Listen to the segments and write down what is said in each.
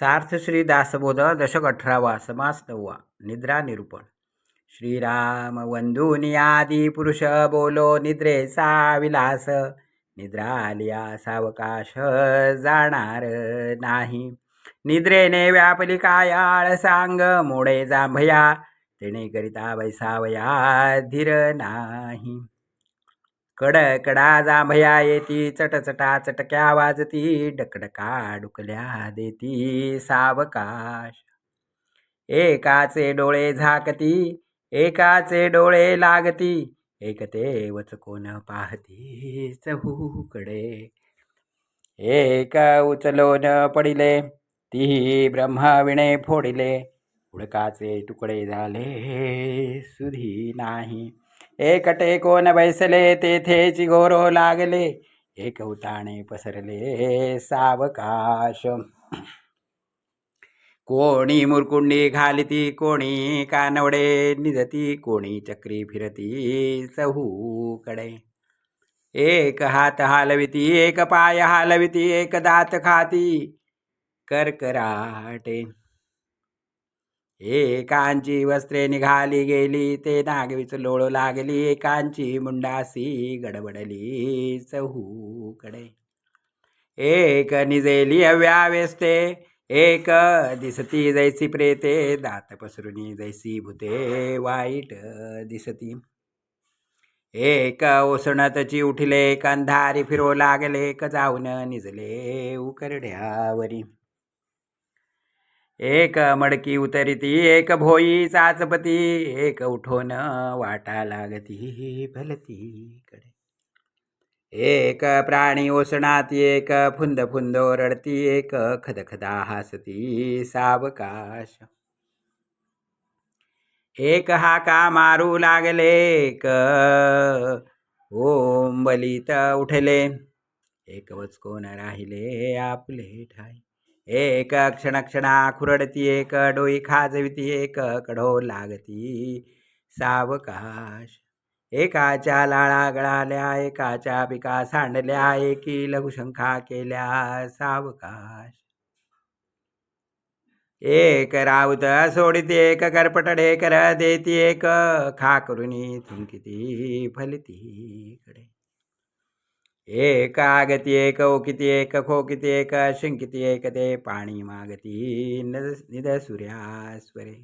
सार्थ श्री दासबोध दशक अठरावा समास नववा निद्रा निरूपण श्रीराम आदी पुरुष बोलो निद्रेचा विलास निद्रा आलिया सावकाश जाणार नाही। निद्रेने व्यापली कायाळ सांग मोडे जांभया तिने करिता बैसावया धीर नाही। कडकडा जांभया येती चटचटा चटक्या वाजती डकडका डुकल्या देती सावकाश. एकाचे डोळे झाकती एकाचे डोळे लागती एकते वचकोन पाहती चहूकडे. एक उचलोन पडिले ती ब्रह्मविणे फोडिले उडकाचे तुकडे झाले सुधी नाही. एकटे कोण बैसले तेथे घोरो लागले. एक उताणे पसरले सावकाश. कोणी मुरकुंडी घालिती कोणी कानवडे निजती कोणी चक्री फिरती चहूकडे. एक हात हालविती एक पाय हालविती एक दात खाती करकराटे. एकांची वस्त्रे निघाली गेली ते नागवीच लोळ लागली एकांची मुंडासी गडबडली चहूकडे. एक निजेली अव्यावेस्ते एक दिसती जैसी प्रेते दात पसरुनी जैसी भूते वाईट दिसती. एक ओसणतची उठले एक अंधारी फिरो लागले एक जाऊन निजले उकरड्यावरी. एक मडकी उतरिती एक भोई चाचपती एक उठोन वाटा लागती भलतीकडे एक प्राणी ओसणाती एक फुंद फुंद ओरडती एक खदखदा हसती सावकाश. एक हाका मारू लागले एक ओम बलित उठले एक वचकोन राहिले आपले ठाई. एक क्षणक्षणा खुरडती एक डोई खाजविती एक कडो लागती. सावकाश. एकाच्या लाळा गळाल्या एकाच्या पिका सांडल्या एकी लघुशंखा केल्या. सावकाश. एक राऊत सोडिते एक करपटडे कर देती एक खा करुनी थुंकिती फलितीकडे एक आगती एक ओकिती एक खोकिती एक शिंकिती एक ते पाणी मागती. निद सूर्यास्वरे.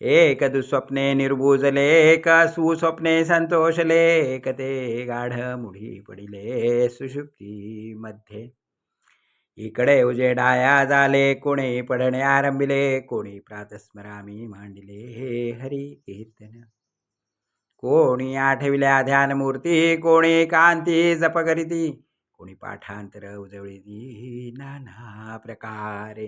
एक दुःस्वप्ने निर्भुजले एक सुस्वप्ने संतोषले एक ते गाढ मुढी पडिले सुशुक्ती मध्ये. इकडे उजेडाया झाले कोणी पडणे आरंभिले कोणी प्रातस्मरामी मांडिले. हे हरी कीर्तन. कोणी आठविल्या ध्यानमूर्ती कोणी कांती जप करीती कोणी पाठांतर उजवळीती नाना प्रकारे.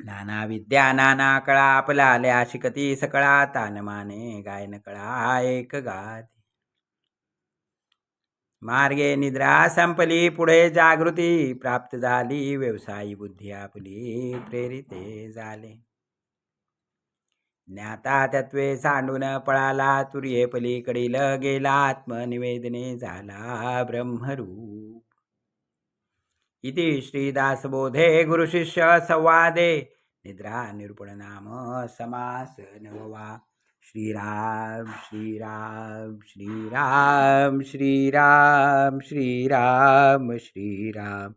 नाना विद्या नाना कळा आपला आल्या शिकती सकळा तानमाने गायन कळा एक गाती मार्गे निद्रा संपली पुढे जागृती प्राप्त झाली व्यवसायी बुद्धी आपली प्रेरिते झाले. ज्ञाता तत्वे सांडून पळाला तुर्ये पलीकडील गेला आत्मनिवेदने झाला ब्रह्मरूप. इति श्रीदासबोधे गुरुशिष्य संवादे निद्रा निरूपण नाम समास नववा श्रीराम श्रीराम श्रीराम श्रीराम श्रीराम श्रीराम श्रीराम.